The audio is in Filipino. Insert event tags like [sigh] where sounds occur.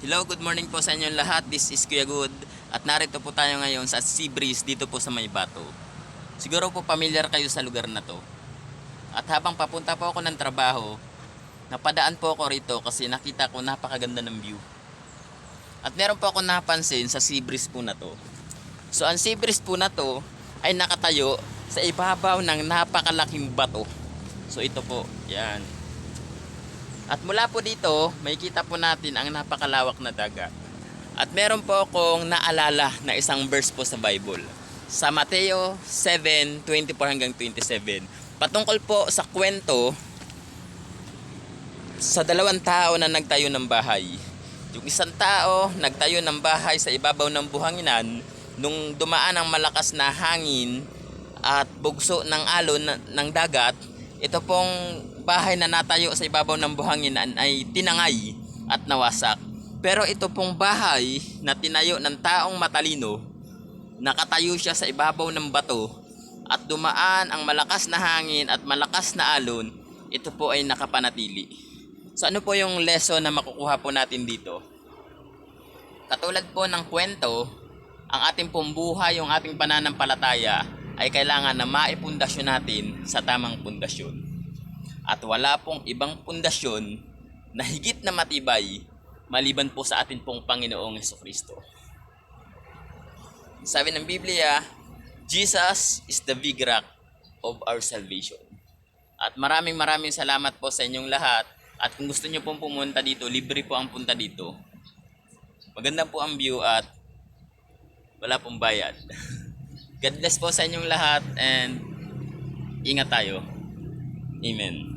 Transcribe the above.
Hello, good morning po sa inyong lahat. This is Kuya Good. At narito po tayo ngayon sa Sea Breeze dito po sa May Bato. Siguro po familiar kayo sa lugar na to. At habang papunta po ako ng trabaho, napadaan po ako rito kasi nakita ko napakaganda ng view. At meron po ako napansin sa Sea Breeze po na to. So ang Sea Breeze po na to ay nakatayo sa ibabaw ng napakalaking bato. So ito po, yan. At mula po dito, may kita po natin ang napakalawak na dagat. At meron po akong naalala na isang verse po sa Bible. Sa Mateo 7:24 hanggang 27. Patungkol po sa kwento sa dalawang tao na nagtayo ng bahay. Yung isang tao nagtayo ng bahay sa ibabaw ng buhanginan nung dumaan ang malakas na hangin at bugso ng alon ng dagat, ito pong bahay na natayo sa ibabaw ng buhanginan ay tinangay at nawasak. Pero ito pong bahay na tinayo ng taong matalino, nakatayo siya sa ibabaw ng bato at dumaan ang malakas na hangin at malakas na alon, ito po ay nakapanatili. So ano po yung lesson na makukuha po natin dito? Katulad po ng kwento, ang ating pong yung ating pananampalataya ay kailangan na maipundasyon natin sa tamang pundasyon. At wala pong ibang pundasyon na higit na matibay maliban po sa atin pong Panginoong Yeso Kristo. Sabi ng Biblia, Jesus is the big rock of our salvation. At maraming maraming salamat po sa inyong lahat. At kung gusto nyo pong pumunta dito, libre po ang punta dito. Maganda po ang view at wala pong bayad. [laughs] God bless po sa inyong lahat and ingat tayo. Amen.